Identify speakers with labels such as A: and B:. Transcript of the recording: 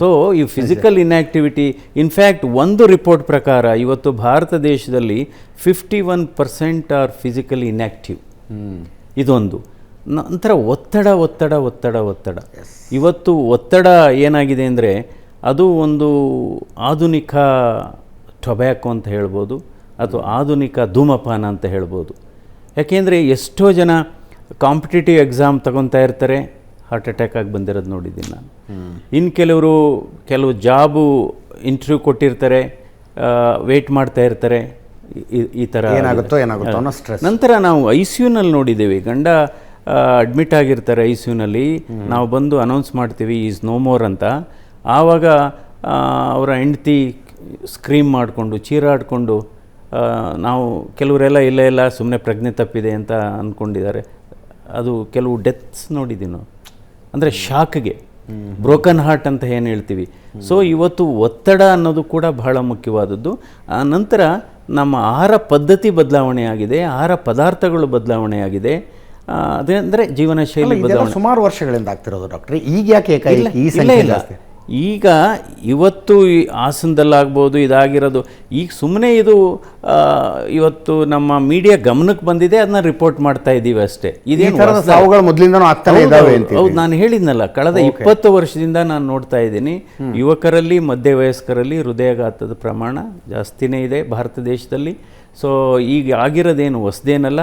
A: So ಈ physical inactivity in fact ಒಂದು report ಪ್ರಕಾರ ಇವತ್ತು ಭಾರತ ದೇಶದಲ್ಲಿ fifty one percent are physically inactive ಇದೊಂದು. ನಂತರ ಒತ್ತಡ ಒತ್ತಡ ಒತ್ತಡ ಒತ್ತಡ. ಇವತ್ತು ಒತ್ತಡ ಏನಾಗಿದೆ ಅಂದರೆ ಅದು ಒಂದು ಆಧುನಿಕ ಟೊಬ್ಯಾಕೋ ಅಂತ ಹೇಳ್ಬೋದು ಅಥವಾ ಆಧುನಿಕ ಧೂಮಪಾನ ಅಂತ ಹೇಳ್ಬೋದು. ಯಾಕೆಂದರೆ ಎಷ್ಟೋ ಜನ ಕಾಂಪಿಟೇಟಿವ್ ಎಕ್ಸಾಮ್ ತಗೊತಾ ಇರ್ತಾರೆ ಹಾರ್ಟ್ ಅಟ್ಯಾಕ್ ಆಗಿ ಬಂದಿರೋದು ನೋಡಿದ್ದೀನಿ ನಾನು. ಇನ್ನು ಕೆಲವರು ಕೆಲವು ಜಾಬು ಇಂಟರ್ವ್ಯೂ ಕೊಟ್ಟಿರ್ತಾರೆ ವೆಯ್ಟ್ ಮಾಡ್ತಾ ಇರ್ತಾರೆ ಈ- ಥರ
B: ಏನಾಗುತ್ತೋ ಏನಾಗುತ್ತೋ ಅನ್ನೋ ಸ್ಟ್ರೆಸ್
A: ನಂತರ ನಾವು ಐ ಸಿ ಯುನಲ್ಲಿ ನೋಡಿದ್ದೀವಿ. ಗಂಡ ಅಡ್ಮಿಟ್ ಆಗಿರ್ತಾರೆ ಐ ಸಿ ಯುನಲ್ಲಿ ನಾವು ಬಂದು ಅನೌನ್ಸ್ ಮಾಡ್ತೀವಿ ಈಸ್ ನೋ ಮೋರ್ ಅಂತ. ಆವಾಗ ಆ, ಅವರ ಹೆಂಡತಿ ಸ್ಕ್ರೀಮ್ ಮಾಡಿಕೊಂಡು ಚೀರಾಡಿಕೊಂಡು ನಾವು ಕೆಲವರೆಲ್ಲ ಇಲ್ಲ ಇಲ್ಲ ಸುಮ್ಮನೆ ಪ್ರಜ್ಞೆ ತಪ್ಪಿದೆ ಅಂತ ಅಂದ್ಕೊಂಡಿದ್ದಾರೆ ಅದು ಕೆಲವು ಡೆತ್ಸ್ ನೋಡಿದ್ದೀವಿ ನಾವು. ಅಂದರೆ ಶಾಕ್ಗೆ ಬ್ರೋಕನ್ ಹಾರ್ಟ್ ಅಂತ ಏನು ಹೇಳ್ತೀವಿ. ಸೊ ಇವತ್ತು ಒತ್ತಡ ಅನ್ನೋದು ಕೂಡ ಬಹಳ ಮುಖ್ಯವಾದದ್ದು. ಆ ನಂತರ ನಮ್ಮ ಆಹಾರ ಪದ್ಧತಿ ಬದಲಾವಣೆ ಆಗಿದೆ ಆಹಾರ ಪದಾರ್ಥಗಳು ಬದಲಾವಣೆ ಆಗಿದೆ. ಅದೇ ಅಂದರೆ ಜೀವನ ಶೈಲಿ ಬದಲಾವಣೆ.
B: ಸುಮಾರು ವರ್ಷಗಳಿಂದ ಆಗ್ತಿರೋದು ಡಾಕ್ಟ್ರೆ. ಈಗ ಯಾಕೆ ಈ
A: ಇಲ್ಲ ಈಗ ಇವತ್ತು ಈ ಹಾಸನದಲ್ಲಾಗ್ಬೋದು ಇದಾಗಿರೋದು ಈಗ ಸುಮ್ಮನೆ ಇದು ಇವತ್ತು ನಮ್ಮ ಮೀಡಿಯಾ ಗಮನಕ್ಕೆ ಬಂದಿದೆ ಅದನ್ನ ರಿಪೋರ್ಟ್ ಮಾಡ್ತಾ ಇದ್ದೀವಿ ಅಷ್ಟೇ. ಇದೇನು
B: ಸಾವುಗಳು ಮೊದಲಿಂದನೂ ಆಗ್ತಾನೆ
A: ಹೌದು, ನಾನು ಹೇಳಿದ್ನಲ್ಲ ಕಳೆದ ಇಪ್ಪತ್ತು ವರ್ಷದಿಂದ ನಾನು ನೋಡ್ತಾ ಇದ್ದೀನಿ ಯುವಕರಲ್ಲಿ ಮಧ್ಯವಯಸ್ಕರಲ್ಲಿ ಹೃದಯಾಘಾತದ ಪ್ರಮಾಣ ಜಾಸ್ತಿನೇ ಇದೆ ಭಾರತ ದೇಶದಲ್ಲಿ. ಸೊ ಈಗ ಆಗಿರೋದೇನು ಹೊಸದೇನಲ್ಲ?